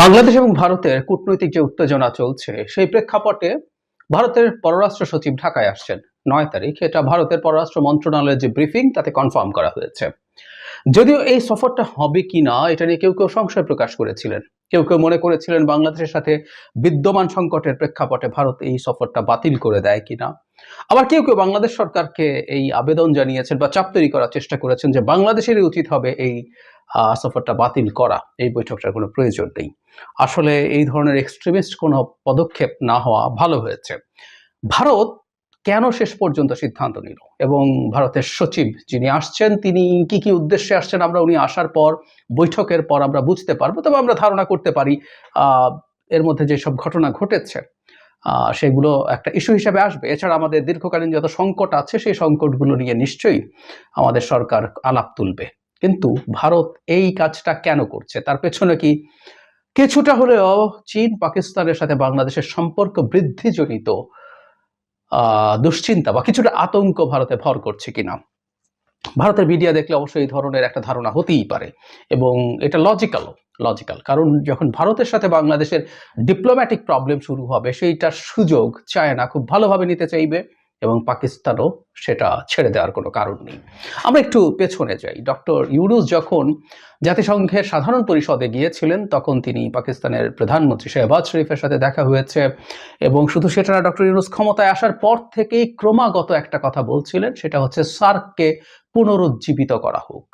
বাংলাদেশ এবং ভারতের কূটনৈতিক যে উত্তেজনা চলছে, সেই প্রেক্ষাপটে ভারতের পররাষ্ট্র সচিব ঢাকায় আসছেন। নয় তারিখ, এটা ভারতের পররাষ্ট্র মন্ত্রণালয়ের যে ব্রিফিং, তাতে কনফার্ম করা হয়েছে। যদিও এই সফরটা হবে কি না, এটা নিয়ে কেউ কেউ সংশয় প্রকাশ করেছিলেন। কেউ কেউ মনে করেছিলেন বাংলাদেশের সাথে বিদ্যমান সংকটের প্রেক্ষাপটে ভারত এই সফরটা বাতিল করে দেয় কিনা। আবার কেউ কেউ বাংলাদেশ সরকারকে এই আবেদন জানিয়েছেন বা চাপ তৈরি করার চেষ্টা করেছেন যে বাংলাদেশেরই উচিত হবে এই সফরটা বাতিল করা। এই বৈঠকটার কোনো প্রয়োজন নেই। আসলে এই ধরনের এক্সট্রিমিস্ট কোনো পদক্ষেপ না হওয়া ভালো হয়েছে। ভারত কেন শেষ পর্যন্ত সিদ্ধান্ত নিল? এবং ভারতের সচিব যিনি আসছেন, তিনি কি কি উদ্দেশ্যে আসছেন আমরা উনি আসার পর, বৈঠকের পর আমরা বুঝতে পারব, তবে আমরা ধারণা করতে পারি এর মধ্যে যেসব ঘটনা ঘটেছে সেগুলো একটা ইস্যু হিসেবে আসবে। এছাড়া আমাদের দীর্ঘকালীন যত সংকট আছে, সেই সংকটগুলো নিয়ে নিশ্চয়ই আমাদের সরকার আলাপ তুলবে। কিন্তু ভারত এই কাজটা কেন করছে? তার পেছনে কি কিছুটা হলেও চীন, পাকিস্তানের সাথে বাংলাদেশের সম্পর্ক বৃদ্ধিজনিত দুশ্চিন্তা বা কিছুটা আতঙ্ক ভারতে ভর করছে কিনা? ভারতের মিডিয়া দেখলে অবশ্যই এই ধরনের একটা ধারণা হতেই পারে এবং এটা লজিক্যাল লজিক্যাল কারণ যখন ভারতের সাথে বাংলাদেশের ডিপ্লোম্যাটিক প্রবলেম শুরু হবে, সেইটার সুযোগ চায়না খুব ভালোভাবে নিতে চাইবে। এবং পাকিস্তানও সেটা ছেড়ে দেওয়ার কোনো কারণ নেই। আমরা একটু পেছনে যাই। ডক্টর ইউরুস যখন জাতিসংঘের সাধারণ পরিষদে গিয়েছিলেন, তখন তিনি পাকিস্তানের প্রধানমন্ত্রী শেহবাজ শরীফের সাথে দেখা হয়েছে এবং শুধু সেটা না, ডক্টর ইউরুস ক্ষমতায় আসার পর থেকেই ক্রমাগত একটা কথা বলছিলেন, সেটা হচ্ছে সার্ককে পুনরুজ্জীবিত করা হোক।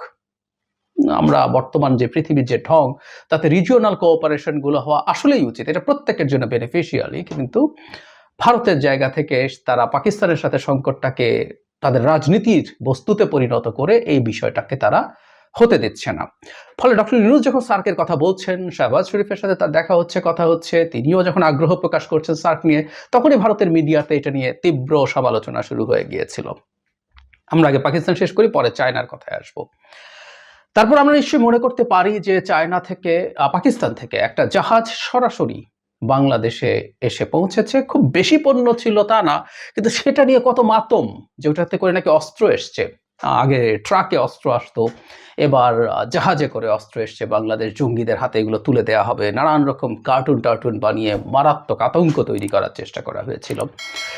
আমরা বর্তমান যে পৃথিবীর যে ঢং, তাতে রিজিওনাল কোঅপারেশনগুলো হওয়া আসলেই উচিত। এটা প্রত্যেকের জন্য বেনিফিশিয়ালি কিন্তু ভারতের জায়গা থেকে তারা পাকিস্তানের সাথে সংকটটাকে তাদের রাজনীতির বস্তুতে পরিণত করে এই বিষয়টাকে তারা হতে দিচ্ছে না। ফলে ডক্টর ইউনুস যখন সার্কের কথা বলছেন, শাহবাজ শরীফের সাথে তার দেখা হচ্ছে, কথা হচ্ছে, তিনিও যখন আগ্রহ প্রকাশ করছেন সার্ক নিয়ে, তখনই ভারতের মিডিয়াতে এটা নিয়ে তীব্র সমালোচনা শুরু হয়ে গিয়েছিল। আমরা আগে পাকিস্তান শেষ করি, পরে চায়নার কথায় আসব। তারপর আমরা নিশ্চয়ই মনে করতে পারি যে চায়না থেকে পাকিস্তান থেকে একটা জাহাজ সরাসরি বাংলাদেশে এসে পৌঁছেছে। খুব বেশি পণ্য ছিল তা না, কিন্তু সেটা নিয়ে কত মাতম যে ওটাতে করে নাকি অস্ত্র এসছে। আগে ট্রাকে অস্ত্র আসতো, এবার জাহাজে করে অস্ত্র এসছে। বাংলাদেশ জঙ্গিদের হাতে এগুলো তুলে দেওয়া হবে। নানান রকম কার্টুন টার্টুন বানিয়ে মারাত্মক আতঙ্ক তৈরি করার চেষ্টা করা হয়েছিল।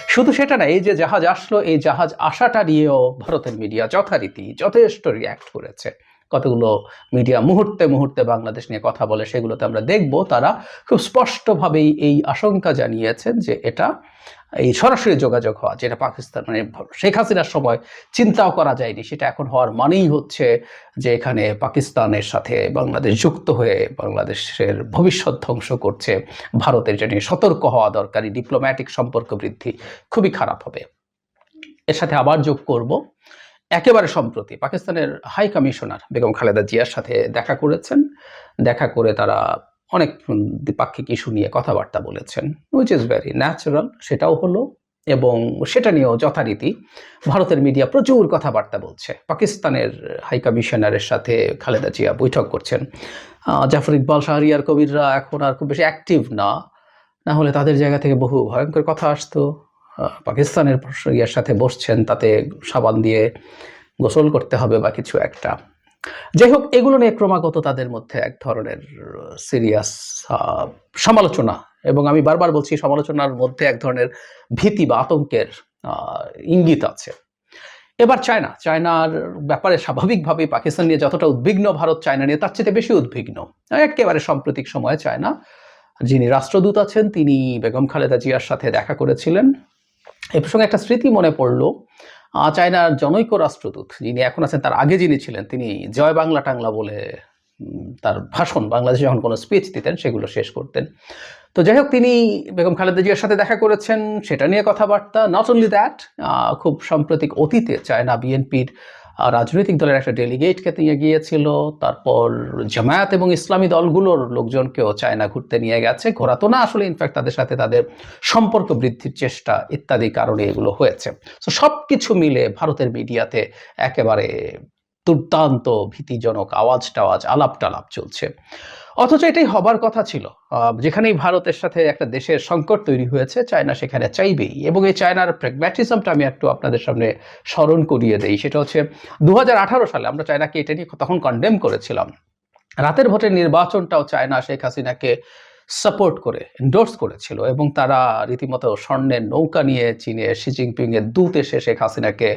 শুধু সেটা না, এই যে জাহাজ আসলো, এই জাহাজ আসাটা নিয়েও ভারতের মিডিয়া যথারীতি যথেষ্ট রিয়্যাক্ট করেছে। কতগুলো মিডিয়া মুহূর্তে মুহূর্তে বাংলাদেশ নিয়ে কথা বলে সেগুলোতে আমরা দেখব। তারা খুব স্পষ্টভাবেই এই আশঙ্কা জানিয়েছেন যে এটা এই সরাসরি যোগাযোগ হওয়া, যেটা পাকিস্তান মানে শেখ হাসিনার সময় চিন্তাও করা যায়নি, সেটা এখন হওয়ার মানেই হচ্ছে যে এখানে পাকিস্তানের সাথে বাংলাদেশ যুক্ত হয়ে বাংলাদেশের ভবিষ্যৎ ধ্বংস করছে। ভারতের এটা নিয়ে সতর্ক হওয়া দরকারি ডিপ্লোম্যাটিক সম্পর্ক বৃদ্ধি খুবই খারাপ হবে। এর সাথে আবার যোগ করব। একেবারে সম্প্রতি পাকিস্তানের হাই কমিশনার বেগম খালেদা জিয়ার সাথে দেখা করেছেন। দেখা করে তারা অনেক দ্বিপাক্ষিক ইস্যু নিয়ে কথাবার্তা বলেছেন উইচ ইজ ভেরি ন্যাচারাল সেটাও হলো এবং সেটা নিয়েও যথারীতি ভারতের মিডিয়া প্রচুর কথাবার্তা বলছে। পাকিস্তানের হাই কমিশনারের সাথে খালেদা জিয়া বৈঠক করছেন। জাফর ইকবাল, শাহরিয়ার কবিররা এখন আর খুব বেশি অ্যাক্টিভ না না হলে তাদের জায়গা থেকে বহু ভয়ঙ্কর কথা আসতো। পাকিস্তানের ইয়ার সাথে বসছেন, তাতে সাবান দিয়ে গোসল করতে হবে বা কিছু একটা। যাই হোক, এগুলো নিয়ে ক্রমাগত তাদের মধ্যে এক ধরনের সিরিয়াস সমালোচনা। এবং আমি বারবার বলছি, সমালোচনার মধ্যে এক ধরনের ভীতি বা আতঙ্কের ইঙ্গিত আছে। এবার চায়না। চায়নার ব্যাপারে স্বাভাবিকভাবেই পাকিস্তান নিয়ে যতটা উদ্বিগ্ন, ভারত চায়না নিয়ে তার চেয়ে বেশি উদ্বিগ্ন। একেবারে সাম্প্রতিক সময়ে চায়না, যিনি রাষ্ট্রদূত আছেন, তিনি বেগম খালেদা জিয়ার সাথে দেখা করেছিলেন। এ প্রসঙ্গে একটা স্মৃতি মনে পড়ল। চায়নার জনৈক রাষ্ট্রদূত যিনি এখন আছেন, তার আগে যিনি ছিলেন, তিনি জয় বাংলা টাংলা বলে তার ভাষণ, বাংলাদেশে যখন কোনো স্পিচ দিতেন, সেগুলো শেষ করতেন। তো যাই হোক, তিনি বেগম খালেদা জিয়ার সাথে দেখা করেছেন, সেটা নিয়ে কথাবার্তা। নট অনলি দ্যাট খুব সাম্প্রতিক অতীতে চায়না বিএনপির রাজনৈতিক দলের একটা ডেলিগেটকে নিয়ে গিয়েছিল। তারপর জামায়াত এবং ইসলামী দলগুলোর লোকজনকেও চায়না ঘুরতে নিয়ে গেছে। ঘোরা তো না, আসলে ইনফ্যাক্ট তাদের সাথে তাদের সম্পর্ক বৃদ্ধির চেষ্টা ইত্যাদি কারণে এগুলো হয়েছে। তো সব কিছু মিলে ভারতের মিডিয়াতে একেবারে দুর্দান্ত ভীতিজনক আওয়াজ টাওয়াজ আলাপ টালাপ চলছে। অথচ এটাই হবার কথা ছিল। যেখানেই ভারতের সাথে একটা দেশের সংকট তৈরি হয়েছে, চায়না সেখানে চাইবেই। এবং এই চায়নার প্র্যাগম্যাটিজমটা আমি একটু আপনাদের সামনে স্মরণ করিয়ে দেই। সেটা হচ্ছে দু সালে আমরা চায়নাকে এটা নিয়ে তখন কন্ডেম করেছিলাম। রাতের ভোটের নির্বাচনটাও চায়না শেখ হাসিনাকে সাপোর্ট করে এন্ডোর্স করেছিল। এবং তারা রীতিমতো স্বর্ণের নৌকা নিয়ে চীনে শি জিনপিং এর দূত এসে শেখ হাসিনাকে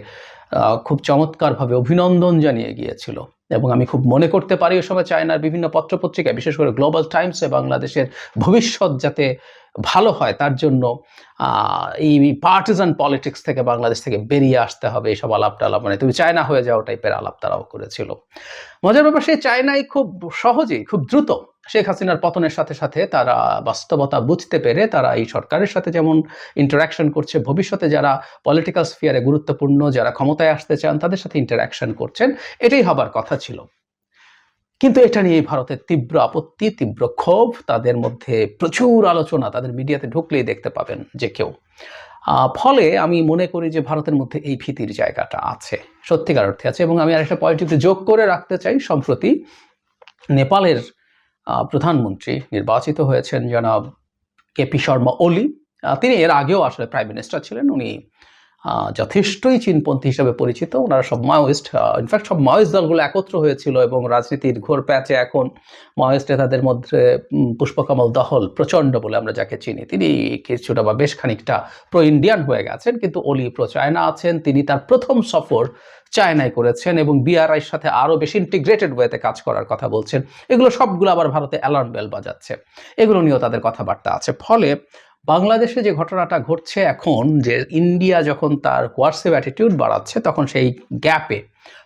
খুব চমৎকারভাবে অভিনন্দন জানিয়ে গিয়েছিল। এবং আমি খুব মনে করতে পারি ওই সময় চায়নার বিভিন্ন পত্রপত্রিকায়, বিশেষ করে গ্লোবাল টাইমসে বাংলাদেশের ভবিষ্যৎ যাতে ভালো হয়, তার জন্য এই পার্টিজান পলিটিক্স থেকে বাংলাদেশ থেকে বেরিয়ে আসতে হবে এইসব আলাপ টালাপ। মানে তুমি চায়না হয়ে যাও টাইপের আলাপ তারাও করেছিল। মজার ব্যাপার সেই চায়নাই খুব সহজেই, খুব দ্রুত শেখ হাসিনার পতনের সাথে সাথে তারা বাস্তবতা বুঝতে পেরে তারা এই সরকারের সাথে যেমন ইন্টারাকশন করছে, ভবিষ্যতে যারা পলিটিক্যাল স্ফিয়ারে গুরুত্বপূর্ণ, যারা ক্ষমতায় আসতে চান, তাদের সাথে ইন্টারাকশন করছেন, এটাই হবার কথা ছিল। কিন্তু এটা নিয়ে ভারতের তীব্র আপত্তি, তীব্র ক্ষোভ, তাদের মধ্যে প্রচুর আলোচনা, তাদের মিডিয়াতে ঢুকলেই দেখতে পাবেন যে কেউ। ফলে আমি মনে করি যে ভারতের মধ্যে এই ভীতির জায়গাটা আছে, সত্যিকার অর্থে আছে এবং আমি আরেকটা পয়েন্টটিতে যোগ করে রাখতে চাই, সম্প্রতি নেপালের প্রধানমন্ত্রী নির্বাচিত হয়েছেন জনাব কেপি শর্মা ওলি। তিনি এর আগেও আসলে প্রাইম মিনিস্টার ছিলেন। উনি যথেষ্টই চীনপন্থী হিসাবে পরিচিত। ওনারা সব মাওয়িস্ট ইনফ্যাক্ট সব মাওয়িস্ট দলগুলো একত্র হয়েছিল এবং রাজনীতির ঘোর প্যাচে এখন মাওয়িস্ট নেতাদের মধ্যে পুষ্পকমল দহল প্রচণ্ড বলে আমরা যাকে চিনি। তিনি কিছুটা বা বেশ খানিকটা প্রো ইন্ডিয়ান হয়ে গেছেন, কিন্তু অলি প্রো চায়না আছেন। তিনি তার প্রথম সফর চায়নায় করেছেন এবং বিআরআইয়ের সাথে আরও বেশি ইন্টিগ্রেটেড ওয়েতে কাজ করার কথা বলছেন। এগুলো সবগুলো আবার ভারতে অ্যালার্ম বেল বাজাচ্ছে। এগুলো নিয়েও তাদের কথাবার্তা আছে। ফলে বাংলাদেশে যে ঘটনাটা ঘটছে এখন, যে ইন্ডিয়া যখন তার হোয়াটসঅ্যাপ অ্যাটিটিউড বাড়াচ্ছে, তখন সেই গ্যাপে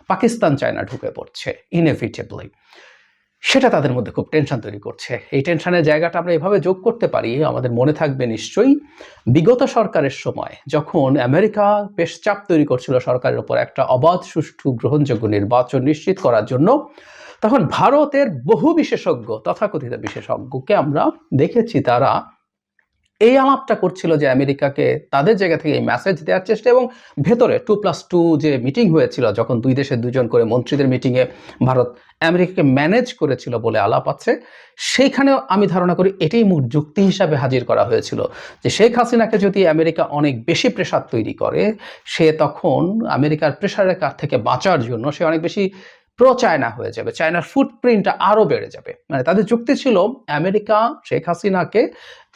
পাকিস্তান চায়না ঢুকে পড়ছে ইনএভিটেবলি সেটা তাদের মধ্যে খুব টেনশন তৈরি করছে। এই টেনশনের জায়গাটা আমরা এভাবে যোগ করতে পারি, আমাদের মনে থাকবে নিশ্চয়ই, বিগত সরকারের সময় যখন আমেরিকা বেশ চাপ তৈরি করছিল সরকারের ওপর একটা অবাধ সুষ্ঠু গ্রহণযোগ্য নির্বাচন নিশ্চিত করার জন্য, তখন ভারতের বহু বিশেষজ্ঞ, তথাকথিত বিশেষজ্ঞকে আমরা দেখেছি তারা এই আলাপটা করছিল যে আমেরিকাকে তাদের জায়গা থেকে এই মেসেজ দেওয়ার চেষ্টা এবং ভেতরে টু প্লাস টু যে মিটিং হয়েছিল, যখন দুই দেশের দুজন করে মন্ত্রীদের মিটিংয়ে ভারত আমেরিকাকে ম্যানেজ করেছিল বলে আলাপ আছে, সেইখানেও আমি ধারণা করি এটাই মূল যুক্তি হিসাবে হাজির করা হয়েছিল যে শেখ হাসিনাকে যদি আমেরিকা অনেক বেশি প্রেশার তৈরি করে, সে তখন আমেরিকার প্রেশারের কাছ থেকে বাঁচার জন্য সে অনেক বেশি প্রো চায়না হয়ে যাবে। চায়নার ফুটপ্রিন্টটা আরও বেড়ে যাবে। মানে তাদের যুক্তি ছিল, আমেরিকা শেখ হাসিনাকে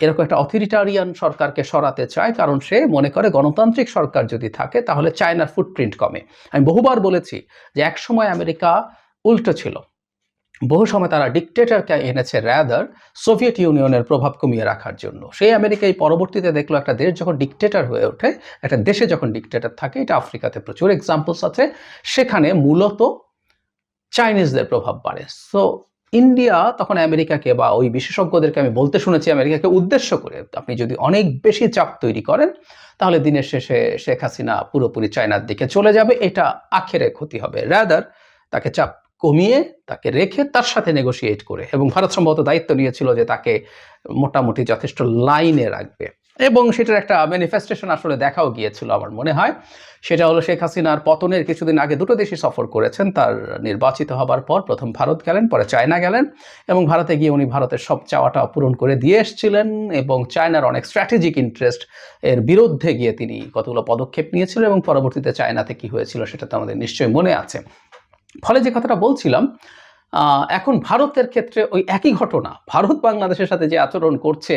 এরকম একটা অথরিটারিয়ান সরকারকে সরাতে চায়, কারণ সে মনে করে গণতান্ত্রিক সরকার যদি থাকে, তাহলে চায়নার ফুটপ্রিন্ট কমে। আমি বহুবার বলেছি যে একসময় আমেরিকা উল্টো ছিল। বহু সময় তারা ডিকটেটরকে এনেছে র্যাদার সোভিয়েত ইউনিয়নের প্রভাব কমিয়ে রাখার জন্য। সেই আমেরিকা এই পরবর্তীতে দেখল একটা দেশ যখন ডিকটেটর হয়ে ওঠে, একটা দেশে যখন ডিকটেটর থাকে, এটা আফ্রিকাতে প্রচুর এক্সাম্পলস আছে। সেখানে মূলত চাইনিজদের প্রভাব বাড়ে। সো ইন্ডিয়া তখন আমেরিকাকে বা ওই বিশেষজ্ঞদেরকে আমি বলতে শুনেছি, আমেরিকাকে উদ্দেশ্য করে আপনি যদি অনেক বেশি চাপ তৈরি করেন, তাহলে দিনের শেষে শেখ হাসিনা পুরোপুরি চায়নার দিকে চলে যাবে, এটা আখেরে ক্ষতি হবে। রাদার তাকে চাপ কমিয়ে, তাকে রেখে তার সাথে নেগোশিয়েট করে। এবং ভারত সম্ভবত দায়িত্ব নিয়েছিল যে তাকে মোটামুটি যথেষ্ট লাইনে রাখবে। এবং সেটার একটা ম্যানিফেস্টেশন আসলে দেখাও গিয়েছিল আমার মনে হয়। সেটা হলো শেখ হাসিনার পতনের কিছুদিন আগে দুটো দেশই সফর করেছেন। তার নির্বাচিত হবার পর প্রথম ভারত গেলেন, পরে চায়না গেলেন এবং ভারতে গিয়ে উনি ভারতের সব চাওয়াটা পূরণ করে দিয়ে এসেছিলেন এবং চায়নার অনেক স্ট্র্যাটেজিক ইন্টারেস্ট এর বিরুদ্ধে গিয়ে তিনি কতগুলো পদক্ষেপ নিয়েছিলেন এবং পরবর্তীতে চায়নাতে কি হয়েছিল সেটা তো আমাদের নিশ্চয়ই মনে আছে। ফলে যে কথাটা বলছিলাম এখন ভারতের ক্ষেত্রে ওই একই ঘটনা। ভারত বাংলাদেশের সাথে যে আচরণ করছে,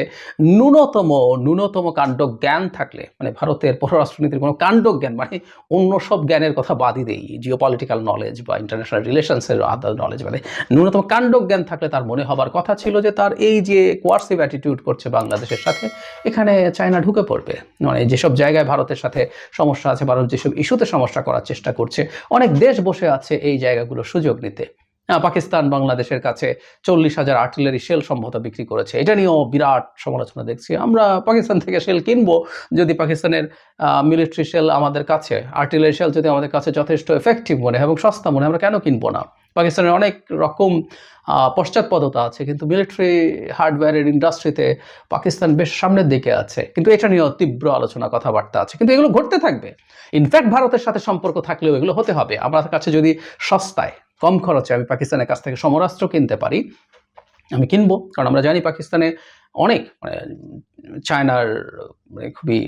ন্যূনতম ন্যূনতম কাণ্ড জ্ঞান থাকলে মানে ভারতের পররাষ্ট্রনীতির কোনো কাণ্ড জ্ঞান মানে অন্য সব জ্ঞানের কথা বাদই দেই। জিও পলিটিক্যাল নলেজ বা ইন্টারন্যাশনাল রিলেশনসের আদার নলেজ মানে ন্যূনতম কাণ্ড জ্ঞান থাকলে তার মনে হবার কথা ছিল যে তার এই যে কোয়ার্সিভ অ্যাটিটিউড করছে বাংলাদেশের সাথে, এখানে চায়না ঢুকে পড়বে। মানে যেসব জায়গায় ভারতের সাথে সমস্যা আছে ভারত যেসব ইস্যুতে সমস্যা করার চেষ্টা করছে, অনেক দেশ বসে আছে এই জায়গাগুলো সুযোগ নিতে। পাকিস্তান বাংলাদেশের কাছে চল্লিশ হাজার আর্টিলারি শেল সম্ভবত বিক্রি করেছে। এটা নিয়েও বিরাট সমালোচনা দেখছি। আমরা পাকিস্তান থেকে শেল কিনবো যদি পাকিস্তানের মিলিটারি শেল আমাদের কাছে আর্টিলারি শেল যদি আমাদের কাছে যথেষ্ট এফেক্টিভ মনে হয় এবং সস্তা মনে হয়, আমরা কেন কিনবো না? পাকিস্তানের অনেক রকম পশ্চাৎপদতা আছে, কিন্তু মিলিটারি হার্ডওয়্যারের ইন্ডাস্ট্রিতে পাকিস্তান বেশ সামনের দিকে আছে। কিন্তু এটা নিয়েও তীব্র আলোচনা, কথাবার্তা আছে। কিন্তু এগুলো ঘটতে থাকবে। ইনফ্যাক্ট ভারতের সাথে সম্পর্ক থাকলেও এগুলো হতে হবে। আমার কাছে যদি সস্তায় কম খরচে আমি পাকিস্তানের কাছ থেকে সমরাস্ত্র কিনতে পারি, আমি কিনবো। কারণ আমরা জানি পাকিস্তানে অনেক মানে চায়নার মানে খুবই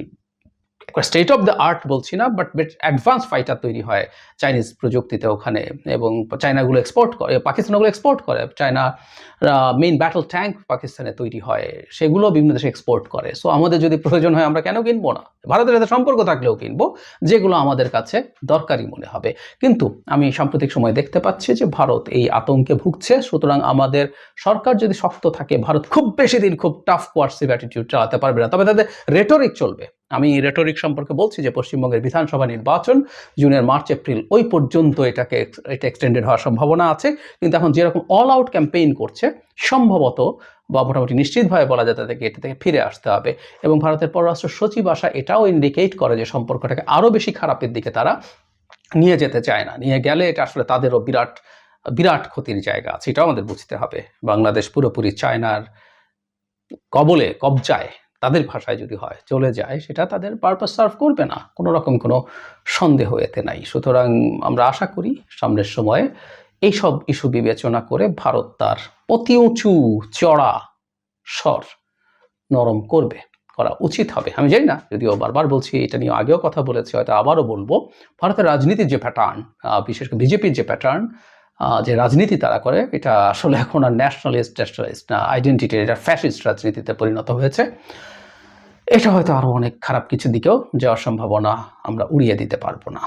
স্টেট অফ দ্য আর্ট বলছি না বাট বেট অ্যাডভান্স ফাইটার তৈরি হয় চাইনিজ প্রযুক্তিতে ওখানে এবং চায়নাগুলো এক্সপোর্ট করে, পাকিস্তানগুলো এক্সপোর্ট করে। চায়না মেইন ব্যাটল ট্যাঙ্ক পাকিস্তানে তৈরি হয়, সেগুলো বিভিন্ন দেশে এক্সপোর্ট করে। সো আমাদের যদি প্রয়োজন হয়, আমরা কেন কিনবো না? ভারতের সাথে সম্পর্ক থাকলেও কিনবো, যেগুলো আমাদের কাছে দরকারি মনে হবে। কিন্তু আমি সাম্প্রতিক সময় দেখতে পাচ্ছি যে ভারত এই আতঙ্কে ভুগছে, সুতরাং আমাদের সরকার যদি শক্ত থাকে, ভারত খুব বেশি দিন খুব টাফ কোয়ার্সিভ অ্যাটিটিউড চালাতে পারবে না, তবে তাদের রেটরিক চলবে। আমি রেটরিক সম্পর্কে বলছি যে পশ্চিমবঙ্গের বিধানসভা নির্বাচন জুনের মার্চ, এপ্রিল ওই পর্যন্ত এটাকে এটা এক্সটেন্ডেড হওয়ার সম্ভাবনা আছে। কিন্তু এখন যেরকম অল আউট ক্যাম্পেইন করছে, সম্ভবত বা মোটামুটি নিশ্চিতভাবে বলা যায় তাদেরকে এটা থেকে ফিরে আসতে হবে। এবং ভারতের পররাষ্ট্র সচিব আসা এটাও ইন্ডিকেট করে যে সম্পর্কটাকে আরও বেশি খারাপের দিকে তারা নিয়ে যেতে চায় না। নিয়ে গেলে এটা আসলে তাদেরও বিরাট বিরাট ক্ষতির জায়গা আছে, এটাও আমাদের বুঝতে হবে। বাংলাদেশ পুরোপুরি চায়নার কবলে, কবজায়। তাদের ভাষায় যদি হয়, চলে যায়, সেটা তাদের পারপাস সার্ভ করবে না। কোনো রকম কোনো সন্দেহ এতে নাই। সুতরাং আমরা আশা করি সামনের সময়ে এইসব ইস্যু বিবেচনা করে ভারত তার অতি উঁচু চড়া স্বর নরম করবে, করা উচিত হবে। আমি জানি না, যদিও বারবার বলছি, এটা নিয়ে আগেও কথা বলেছি, হয়তো আবারও বলব। ভারতের রাজনীতির যে প্যাটার্ন বিশেষ করে বিজেপির যে প্যাটার্ন যে রাজনীতি তারা করে, এটা আসলে এখন আর ন্যাশনালিস্ট ন্যাশনালিস্ট না আইডেন্টিটি এটা ফ্যাসিস্ট রাজনীতিতে পরিণত হয়েছে। এটা হয়তো আরও অনেক খারাপ কিছু দিকেও যাওয়ার সম্ভাবনা আমরা উড়িয়ে দিতে পারব না।